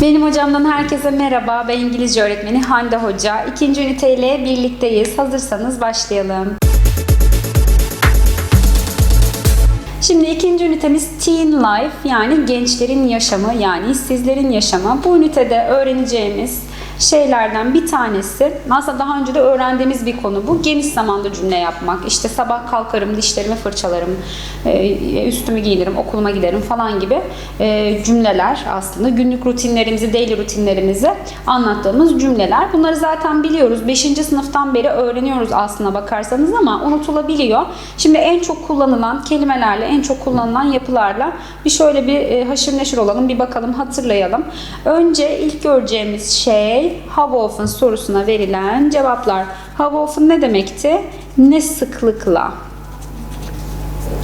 Benim hocamdan herkese merhaba. Ben İngilizce öğretmeni Hande Hoca. İkinci üniteyle birlikteyiz. Hazırsanız başlayalım. Şimdi ikinci ünitemiz Teen Life yani gençlerin yaşamı yani sizlerin yaşamı. Bu ünitede öğreneceğimiz şeylerden bir tanesi aslında daha önce de öğrendiğimiz bir konu bu. Geniş zamanda cümle yapmak. İşte sabah kalkarım, dişlerimi fırçalarım, e, üstümü giyinirim, okuluma giderim falan gibi e, cümleler aslında. Günlük rutinlerimizi, daily rutinlerimizi anlattığımız cümleler. Bunları zaten biliyoruz. 5. sınıftan beri öğreniyoruz aslına bakarsanız ama unutulabiliyor. Şimdi en çok kullanılan kelimelerle, en çok kullanılan yapılarla bir şöyle bir e, haşır neşir olalım, bir bakalım, hatırlayalım. Önce ilk göreceğimiz şey often sorusuna verilen cevaplar. How ne demekti? Ne sıklıkla?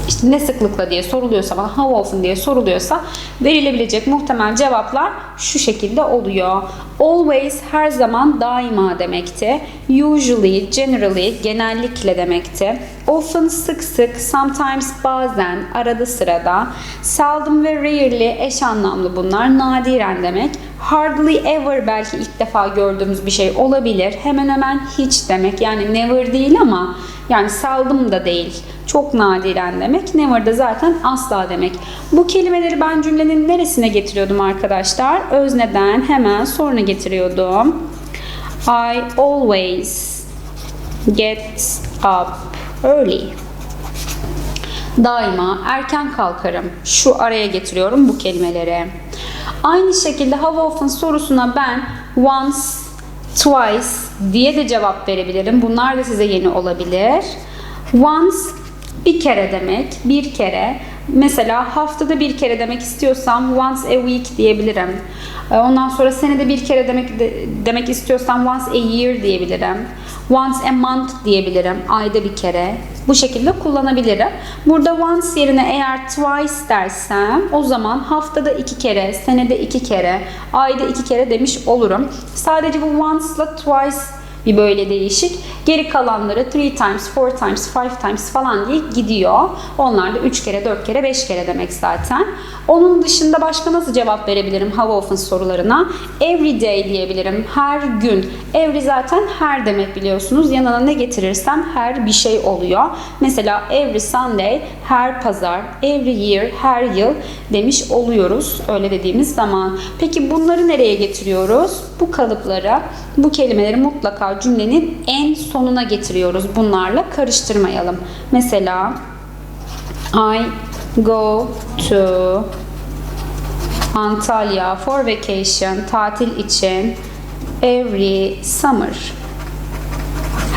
İşte ne sıklıkla diye soruluyorsa bana how diye soruluyorsa verilebilecek muhtemel cevaplar şu şekilde oluyor. Always her zaman daima demekti. Usually, generally genellikle demekti. Often sık sık, sometimes bazen, arada sırada. Seldom ve rarely eş anlamlı bunlar. Nadiren demek. Hardly ever belki ilk defa gördüğümüz bir şey olabilir. Hemen hemen hiç demek. Yani never değil ama yani seldom da değil. Çok nadiren demek. Never da zaten asla demek. Bu kelimeleri ben cümlenin neresine getiriyordum arkadaşlar? Özneden hemen sonra getiriyordum. I always get up early. Daima erken kalkarım. Şu araya getiriyorum bu kelimeleri. Aynı şekilde how sorusuna ben once, twice diye de cevap verebilirim. Bunlar da size yeni olabilir. Once bir kere demek, bir kere. Mesela haftada bir kere demek istiyorsam once a week diyebilirim. Ee, Ondan sonra senede bir kere demek demek istiyorsam once a year diyebilirim. Once a month diyebilirim. Ayda bir kere. Bu şekilde kullanabilirim. Burada once yerine eğer twice dersem o zaman haftada iki kere, senede iki kere, ayda iki kere demiş olurum. Sadece bu once ile twice bir böyle değişik. Geri kalanları three times, four times, five times falan diye gidiyor. Onlar da 3 kere, 4 kere, 5 kere demek zaten. Onun dışında başka nasıl cevap verebilirim how often sorularına? Every day diyebilirim. Her gün. Every zaten her demek biliyorsunuz. Yanına ne getirirsem her bir şey oluyor. Mesela every Sunday, her pazar, every year, her yıl demiş oluyoruz öyle dediğimiz zaman. Peki bunları nereye getiriyoruz? Bu kalıplara, bu kelimeleri mutlaka cümlenin en sonuna getiriyoruz. Bunlarla karıştırmayalım. Mesela I go to Antalya for vacation, tatil için every summer.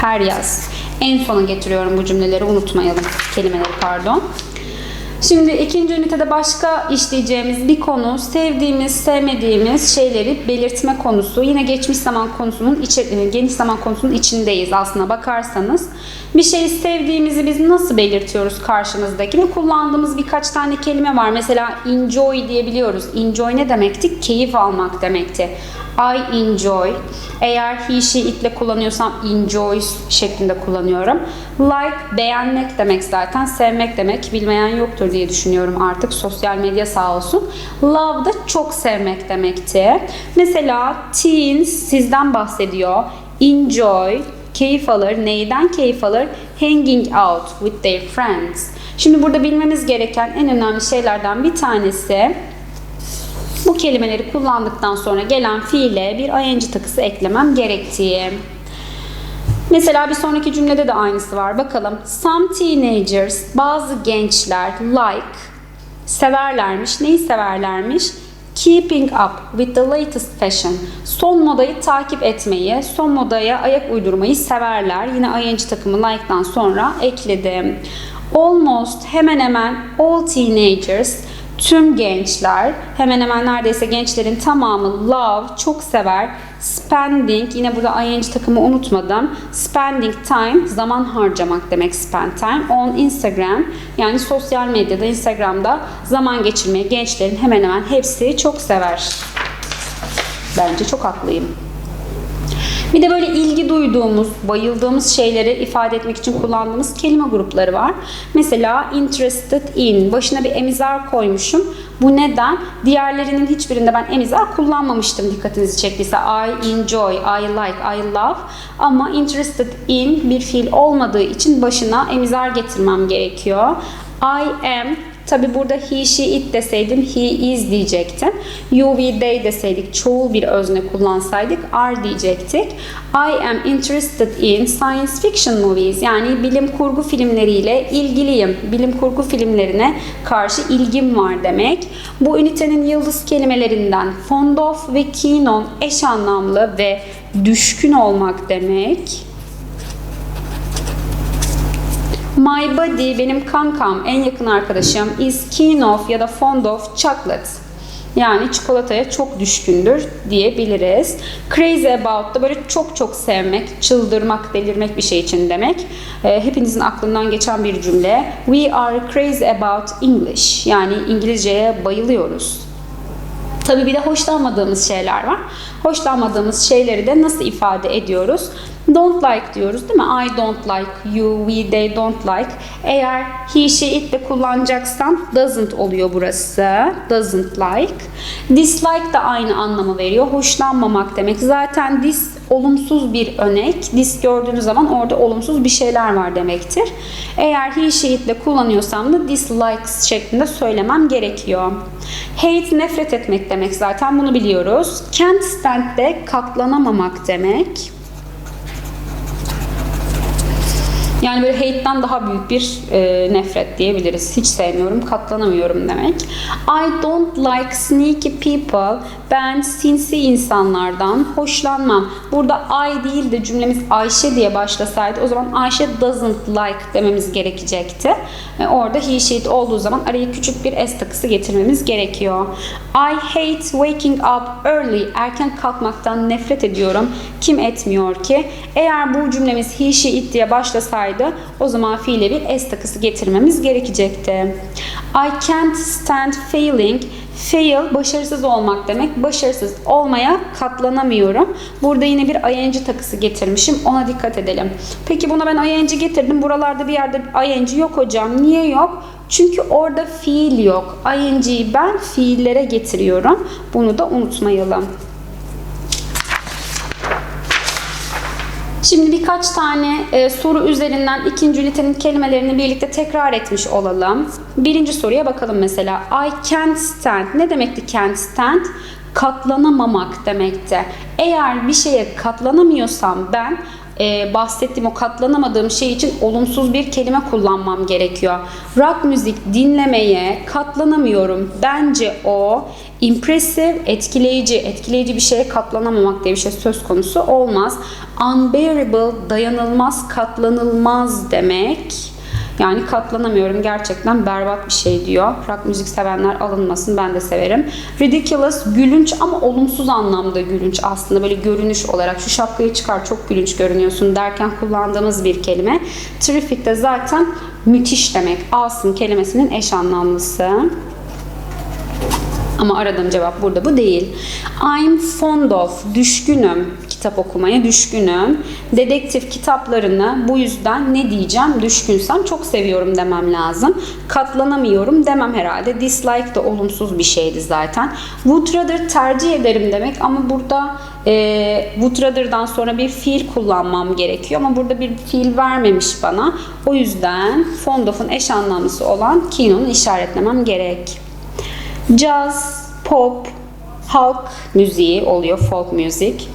Her yaz. En sona getiriyorum bu cümleleri unutmayalım. Kelimeleri pardon. Şimdi ikinci ünitede başka işleyeceğimiz bir konu sevdiğimiz, sevmediğimiz şeyleri belirtme konusu. Yine geçmiş zaman konusunun içi, geniş zaman konusunun içindeyiz aslına bakarsanız. Bir şeyi sevdiğimizi biz nasıl belirtiyoruz karşımızdakine? Kullandığımız birkaç tane kelime var. Mesela enjoy diyebiliyoruz. Enjoy ne demekti? Keyif almak demekti. I enjoy. Eğer he, she, itle kullanıyorsam enjoys şeklinde kullanıyorum. Like beğenmek demek zaten. Sevmek demek. Bilmeyen yoktur diye düşünüyorum artık. Sosyal medya sağ olsun. Love da çok sevmek demekti. Mesela teens sizden bahsediyor. Enjoy keyif alır. Neyden keyif alır? Hanging out with their friends. Şimdi burada bilmemiz gereken en önemli şeylerden bir tanesi bu kelimeleri kullandıktan sonra gelen fiile bir ing takısı eklemem gerektiği. Mesela bir sonraki cümlede de aynısı var. Bakalım. Some teenagers, bazı gençler like, severlermiş. Neyi severlermiş? Keeping up with the latest fashion. Son modayı takip etmeyi, son modaya ayak uydurmayı severler. Yine ing takımı like'dan sonra ekledim. Almost hemen hemen all teenagers Tüm gençler, hemen hemen neredeyse gençlerin tamamı love, çok sever. Spending, yine burada ing takımı unutmadım. Spending time, zaman harcamak demek spend time. On Instagram, yani sosyal medyada, Instagram'da zaman geçirmeyi gençlerin hemen hemen hepsi çok sever. Bence çok haklıyım. Bir de böyle ilgi duyduğumuz, bayıldığımız şeyleri ifade etmek için kullandığımız kelime grupları var. Mesela interested in. Başına bir emizar koymuşum. Bu neden? Diğerlerinin hiçbirinde ben emizar kullanmamıştım dikkatinizi çektiyse. I enjoy, I like, I love. Ama interested in bir fiil olmadığı için başına emizar getirmem gerekiyor. I am Tabi burada he, she, it deseydim he is diyecektim. You, we, they deseydik çoğul bir özne kullansaydık are diyecektik. I am interested in science fiction movies. Yani bilim kurgu filmleriyle ilgiliyim. Bilim kurgu filmlerine karşı ilgim var demek. Bu ünitenin yıldız kelimelerinden fond of ve keen on eş anlamlı ve düşkün olmak demek. My buddy benim kankam, en yakın arkadaşım is keen of ya da fond of chocolate. Yani çikolataya çok düşkündür diyebiliriz. Crazy about da böyle çok çok sevmek, çıldırmak, delirmek bir şey için demek. E, hepinizin aklından geçen bir cümle. We are crazy about English. Yani İngilizceye bayılıyoruz. Tabii bir de hoşlanmadığımız şeyler var. Hoşlanmadığımız şeyleri de nasıl ifade ediyoruz? Don't like diyoruz değil mi? I don't like you, we, they don't like. Eğer he, she, it de kullanacaksam doesn't oluyor burası. Doesn't like. Dislike de aynı anlamı veriyor. Hoşlanmamak demek. Zaten dis olumsuz bir önek. Dis gördüğünüz zaman orada olumsuz bir şeyler var demektir. Eğer he, she, it de kullanıyorsam da dislikes şeklinde söylemem gerekiyor. Hate nefret etmek demek zaten bunu biliyoruz. Can't stand de katlanamamak demek. Yani böyle hate'den daha büyük bir e, nefret diyebiliriz. Hiç sevmiyorum, katlanamıyorum demek. I don't like sneaky people. Ben sinsi insanlardan hoşlanmam. Burada I değil de cümlemiz Ayşe diye başlasaydı o zaman Ayşe doesn't like dememiz gerekecekti. E, orada he, she, it olduğu zaman araya küçük bir s takısı getirmemiz gerekiyor. I hate waking up early. Erken kalkmaktan nefret ediyorum. Kim etmiyor ki? Eğer bu cümlemiz he, she, it diye başlasaydı o zaman fiile bir s takısı getirmemiz gerekecekti. I can't stand failing. Fail başarısız olmak demek. Başarısız olmaya katlanamıyorum. Burada yine bir ing takısı getirmişim. Ona dikkat edelim. Peki buna ben ing getirdim. Buralarda bir yerde ing yok hocam. Niye yok? Çünkü orada fiil yok. ing'yi ben fiillere getiriyorum. Bunu da unutmayalım. Şimdi birkaç tane e, soru üzerinden ikinci ünitenin kelimelerini birlikte tekrar etmiş olalım. Birinci soruya bakalım mesela. I can't stand. Ne demekti can't stand? Katlanamamak demekti. Eğer bir şeye katlanamıyorsam ben e, bahsettiğim o katlanamadığım şey için olumsuz bir kelime kullanmam gerekiyor. Rock müzik dinlemeye katlanamıyorum. Bence o impressive, etkileyici, etkileyici bir şeye katlanamamak diye bir şey söz konusu olmaz. Unbearable, dayanılmaz, katlanılmaz demek. Yani katlanamıyorum gerçekten berbat bir şey diyor. Rock müzik sevenler alınmasın ben de severim. Ridiculous gülünç ama olumsuz anlamda gülünç aslında böyle görünüş olarak şu şapkayı çıkar çok gülünç görünüyorsun derken kullandığımız bir kelime. Terrific de zaten müthiş demek. Awesome kelimesinin eş anlamlısı. Ama aradığım cevap burada bu değil. I'm fond of, düşkünüm, kitap okumaya düşkünüm. Dedektif kitaplarını bu yüzden ne diyeceğim? Düşkünsem çok seviyorum demem lazım. Katlanamıyorum demem herhalde. Dislike de olumsuz bir şeydi zaten. Would rather tercih ederim demek ama burada e, would rather'dan sonra bir fiil kullanmam gerekiyor ama burada bir fiil vermemiş bana. O yüzden fond of'un eş anlamlısı olan keen'unu işaretlemem gerek. Jazz, pop, halk müziği oluyor, folk müzik.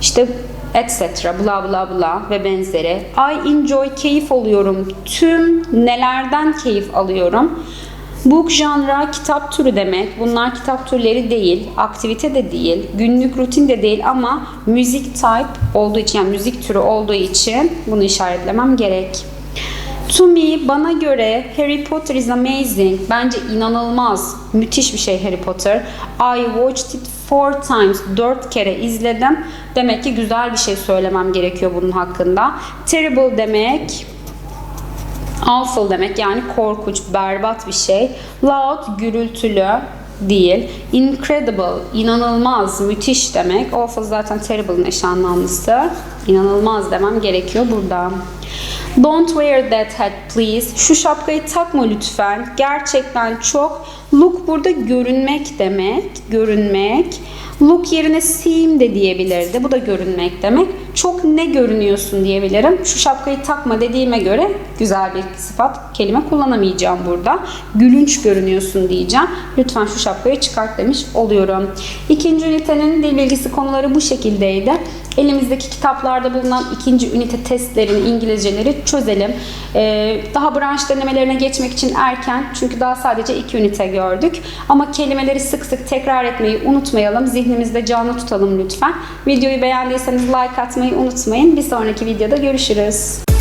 İşte etc. bla bla bla ve benzeri. I enjoy keyif alıyorum. Tüm nelerden keyif alıyorum? Book genre kitap türü demek. Bunlar kitap türleri değil, aktivite de değil, günlük rutin de değil ama müzik type olduğu için yani müzik türü olduğu için bunu işaretlemem gerek. To me, bana göre Harry Potter is amazing. Bence inanılmaz, müthiş bir şey Harry Potter. I watched it four times. Dört kere izledim. Demek ki güzel bir şey söylemem gerekiyor bunun hakkında. Terrible demek awful demek yani korkunç, berbat bir şey. Loud, gürültülü. Değil. Incredible, inanılmaz, müthiş demek. Awful zaten terrible'ın eş anlamlısı. İnanılmaz demem gerekiyor burada. Don't wear that hat please. Şu şapkayı takma lütfen. Gerçekten çok. Look burada görünmek demek. Görünmek. Look yerine seem de diyebilirdi. Bu da görünmek demek. Çok ne görünüyorsun diyebilirim. Şu şapkayı takma dediğime göre güzel bir sıfat kelime kullanamayacağım burada. Gülünç görünüyorsun diyeceğim. Lütfen şu şapkayı çıkart demiş oluyorum. İkinci ünitenin dil bilgisi konuları bu şekildeydi. Elimizdeki kitaplarda bulunan ikinci ünite testlerini, İngilizceleri çözelim. Ee, daha branş denemelerine geçmek için erken çünkü daha sadece iki ünite gördük. Ama kelimeleri sık sık tekrar etmeyi unutmayalım. Zihnimizde canlı tutalım lütfen. Videoyu beğendiyseniz like atmayı unutmayın. Bir sonraki videoda görüşürüz.